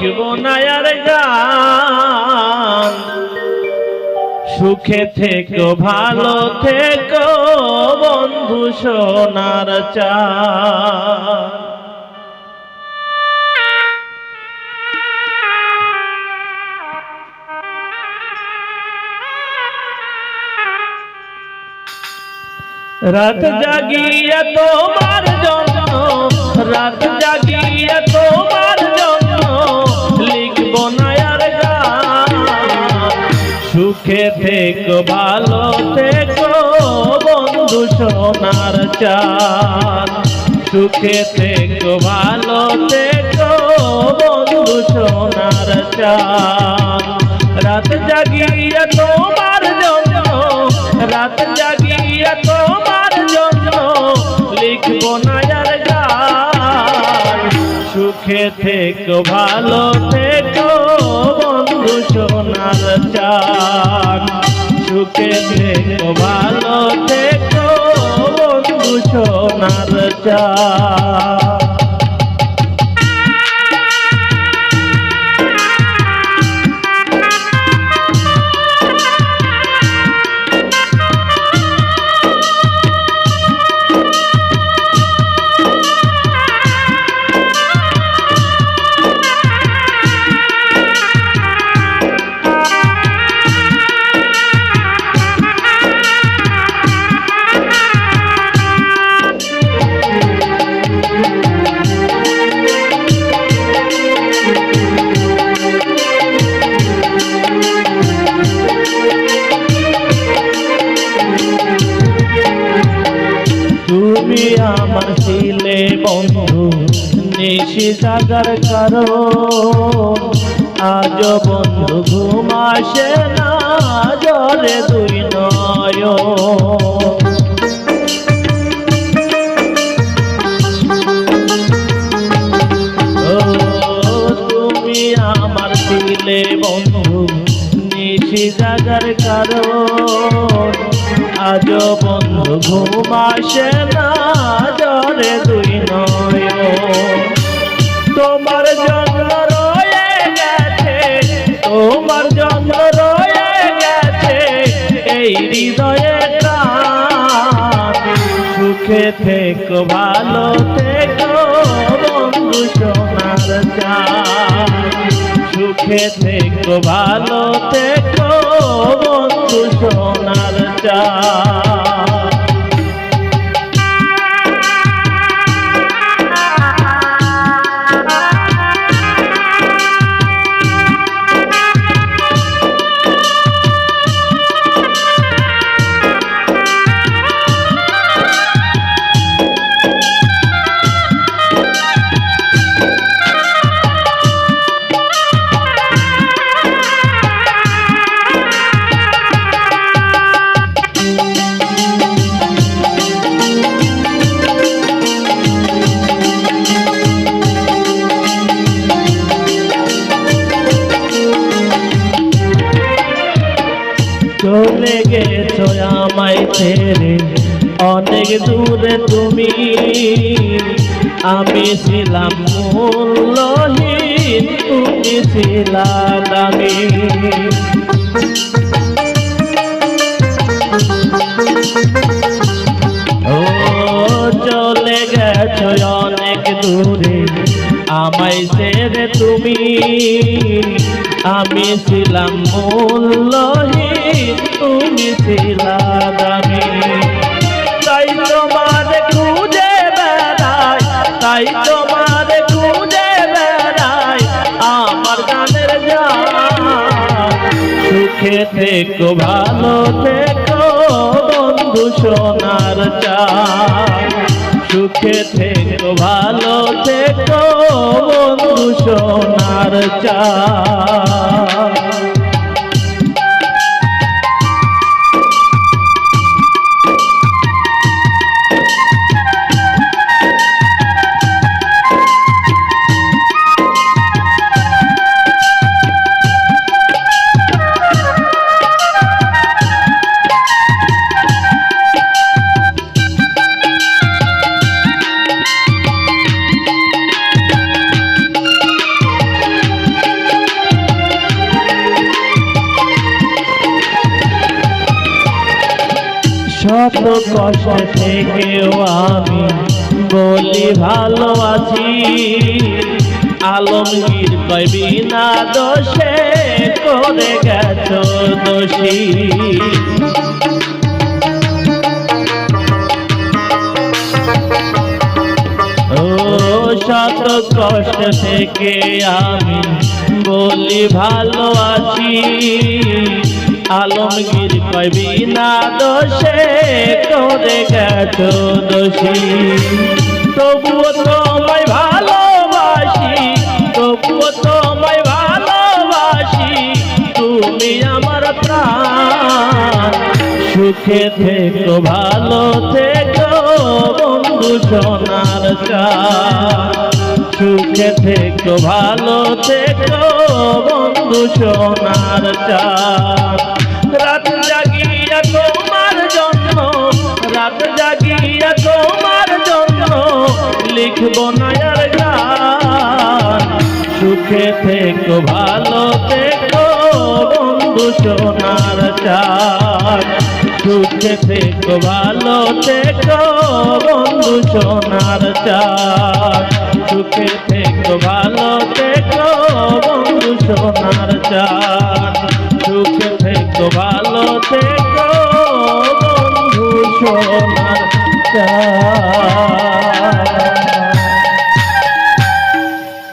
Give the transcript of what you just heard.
লিখব নায়ার গান সুখে থেকো, ভালো থেকো, বন্ধু সোনার চা রাত জাগিয়ে তোমার জন্য, রাত জাগিয়ে সুখে থেকো ভালো থেকো বন্ধু সোনার চাঁদ। সুখে থেকো ভালো থেকো বন্ধু সোনার চাঁদ। রাত জাগিয়ে তোমার জন্য, রাত জাগিয়ে তোমার জন্য লিখব নায়ার গান। সুখে থেকো ভালো থেকো সোনার চান। সুখে দেখো ভালো দেখো সোনার চান। ছিলে বন্ধু, নিশি জাগার কারণ। আজ বন্ধু ঘুম আসে না জলে দুই নয় তুমি আমার ছিলে বন্ধু, নিশি জাগার কারণ। আজ বন্ধু ঘুম আসে না দুই নয় তোমার জন্য রয়ে গেছে, তোমার জন্য রয়ে গেছে, এই হৃদয়ে। সুখে থেকো, ভালো থেকো, বন্ধু সোনার চান সুখে থেকো, ভালো থেকো, বন্ধু সোনার চান চলে গেছো আমায় ছেড়ে? অনেক দূরে তুমি। আমি ছিলাম মূল্যহীন, তুমি ছিলাম ও, চলে গেছো অনেক দূরে। আমায় ছেড়ে তুমি। আমি ছিলাম মূল্যহীন তুমি ছিলাম আমি তাই তোমার খুঁজে বেড়াই তাই তোমার খুঁজে বেড়াই আমার গানের যান সুখে থেকো ভালো থেকো বন্ধু সোনার চান সুখে থেকো ভালো থেকো বন্ধু সোনার চান শত কষ্ট থেকেও আমি বলি ভালো আছি। আলমগীর কবি না দোষে করে গেছ দোষী। শত কষ্ট থেকে আমি বলি ভালো আছি। আলমগীর কবি না দোষে করে গেছ দোষী। তবুও তোমায় ভালোবাসি, তবুও তোমায় ভালোবাসি, তুমি আমার প্রাণ। সুখে থেকো, ভালো থেকো, বন্ধু সোনার চা সুখে থেকো, ভালো থেকো, বন্ধু সোনার চা রাত জাগিয়া তোমার জন্য, রাত জাগিয়া তোমার জন্য লিখব নায়ার গান। সুখে থেকো, ভালো থেকো, বন্ধু সোনার চাঁদ। সুখে থেকো, ভালো থেকো, বন্ধু সোনার চাঁদ। সুখে থেকো, ভালো থেকো, বন্ধু সোনার চাঁদ। তো ভালো থেকো বন্ধু সোনার চা